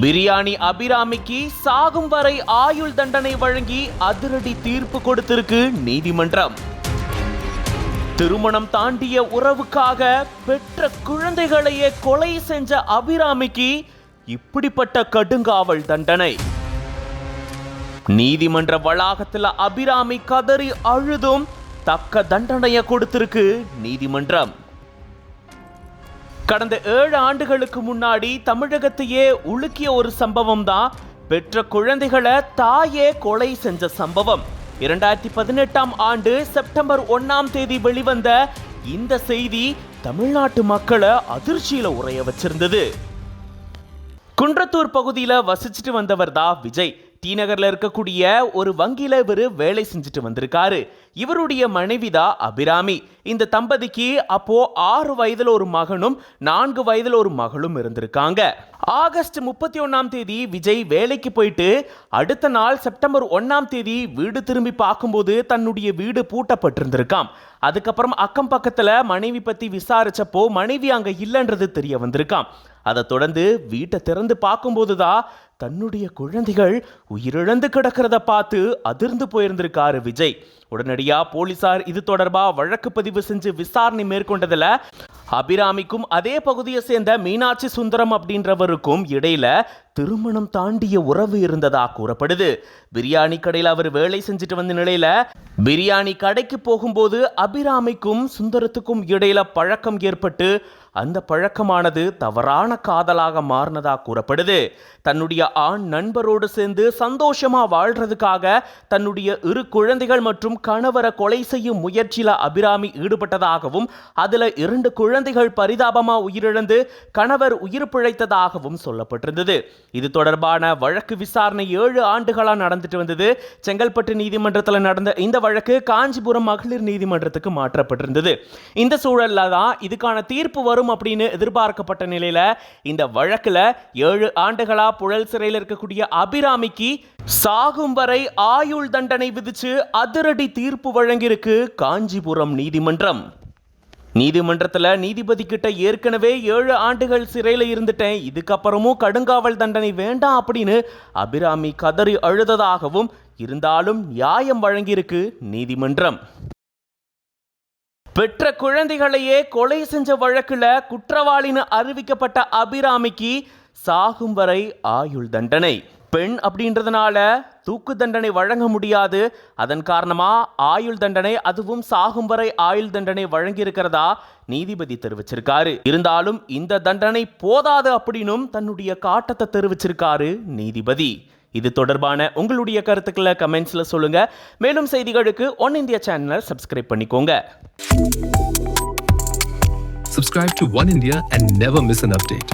பிரியாணி அபிராமிக்கு சாகும் வரை ஆயுள் தண்டனை வழங்கி அதிரடி தீர்ப்பு கொடுத்திருக்கு நீதிமன்றம். திருமணம் தாண்டிய உறவுக்காக பெற்ற குழந்தைகளையே கொலை செஞ்ச அபிராமிக்கு இப்படிப்பட்ட கடுங்காவல் தண்டனை. நீதிமன்ற வளாகத்தில் அபிராமி கதறி அழுதும் தக்க தண்டனையை கொடுத்திருக்கு நீதிமன்றம். கடந்த ஏழு ஆண்டுகளுக்கு முன்னாடி தமிழகத்தையே உலுக்கிய ஒரு சம்பவம் தான் பெற்ற குழந்தைகளை தாயே கொலை செஞ்ச சம்பவம். இரண்டாயிரத்தி பதினெட்டாம் ஆண்டு செப்டம்பர் ஒன்னாம் தேதி வெளிவந்த இந்த செய்தி தமிழ்நாட்டு மக்களை அதிர்ச்சியில உரைய வச்சிருந்தது. குன்றத்தூர் பகுதியில் வசிச்சுட்டு வந்தவர் தான் விஜய். டி நகர்ல இருக்கக்கூடிய ஒரு வங்கியில இவர் வேலை செஞ்சுட்டு வந்திருக்காரு. இவருடைய மனைவி தான் அபிராமி. இந்த தம்பதிக்கு அப்போ ஆறு வயதுல ஒரு மகனும் நான்கு வயதுல ஒரு மகளும் இருந்திருக்காங்க. ஆகஸ்ட் முப்பத்தி ஒன்னாம் தேதி விஜய் வேலைக்கு போயிட்டு அடுத்த நாள் செப்டம்பர் ஒன்னாம் தேதி வீடு திரும்பி பார்க்கும்போது தன்னுடைய வீடு பூட்டப்பட்டிருந்திருக்காம். அதுக்கப்புறம் அக்கம் பக்கத்துல மனைவி பத்தி விசாரிச்சப்போ மனைவி அங்க இல்லைன்றது தெரிய வந்திருக்காம். அதை தொடர்ந்து வீட்டை திறந்து பார்க்கும்போது தான் தன்னுடைய குழந்தைகள் உயிரிழந்து கிடக்கிறத பார்த்து அதிர்ந்து போயிருந்திருக்காரு விஜய். உடனடியா போலீசார் இது தொடர்பா வழக்கு பதிவு செஞ்சு விசாரணை மேற்கொண்டதுல அபிராமிக்கும் அதே பகுதியை சேர்ந்த மீனாட்சி சுந்தரம் அப்படின்றவருக்கும் இடையில திருமணம் தாண்டிய உறவு இருந்ததா கூறப்படுது. பிரியாணி கடையில் அவர் வேலை செஞ்சுட்டு வந்த நிலையில பிரியாணி கடைக்கு போகும்போது அபிராமிக்கும் சுந்தரத்துக்கும் இடையில பழக்கம் ஏற்பட்டு அந்த பழக்கமானது தவறான காதலாக மாறினதா கூறப்படுது. தன்னுடைய ஆண் நண்பரோடு சேர்ந்து சந்தோஷமா வாழ்றதுக்காக தன்னுடைய இரு குழந்தைகள் மற்றும் கணவரை கொலை செய்யும் முயற்சியில அபிராமி ஈடுபட்டதாகவும் அதுல இரண்டு குழந்தைகள் பரிதாபமா உயிரிழந்து கணவர் உயிர் பிழைத்ததாகவும் சொல்லப்பட்டிருந்தது. இது தொடர்பான வழக்கு விசாரணை ஏழு ஆண்டுகளாக நடந்துட்டு வந்தது. செங்கல்பட்டு நீதிமன்றத்தில் நடந்த இந்த வழக்கு காஞ்சிபுரம் மகளிர் நீதிமன்றத்துக்கு மாற்றப்பட்டிருந்தது. இந்த சூழல்ல தான் இதுக்கான தீர்ப்பு வரும் அப்படின்னு எதிர்பார்க்கப்பட்ட நிலையில இந்த வழக்குல ஏழு ஆண்டுகளா புழல் சிறையில் இருக்கக்கூடிய அபிராமிக்கு சாகும் வரை ஆயுள் தண்டனை விதிச்சு அதிரடி தீர்ப்பு வழங்கியிருக்கு காஞ்சிபுரம் நீதிமன்றம். நீதிமன்றத்துல நீதிபதி கிட்ட ஏற்கனவே ஏழு ஆண்டுகள் சிறையில் இருந்துட்டேன். இதுக்கப்புறமும் கடுங்காவல் தண்டனை வேண்டாம் அப்படின்னு அபிராமி கதறி அழுததாகவும் இருந்தாலும் நியாயம் வழங்கியிருக்கு நீதிமன்றம். பெற்ற குழந்தைகளையே கொலை செஞ்ச வழக்குல குற்றவாளின்னு அறிவிக்கப்பட்ட அபிராமிக்கு சாகும் வரை ஆயுள் தண்டனை. பெண் அப்படின்றதுனால தூக்கு தண்டனை வழங்க முடியாது. அதன் காரணமா ஆயுள் தண்டனை அதுவும் சாகும் வரை ஆயுள் தண்டனை வழங்கியிருக்கிறதா நீதிபதி தெரிவிச்சிருக்காரு. இருந்தாலும் இந்த தண்டனை போதாது அப்படின்னும் தன்னுடைய காட்டத்தை தெரிவிச்சிருக்காரு நீதிபதி. இது தொடர்பான உங்களுடைய கருத்துக்களை கமெண்ட்ஸில் சொல்லுங்க. மேலும் செய்திகளுக்கு ஒன் இந்தியா சேனலை சப்ஸ்கிரைப் பண்ணிக்கோங்க. Subscribe to One India and never miss an update.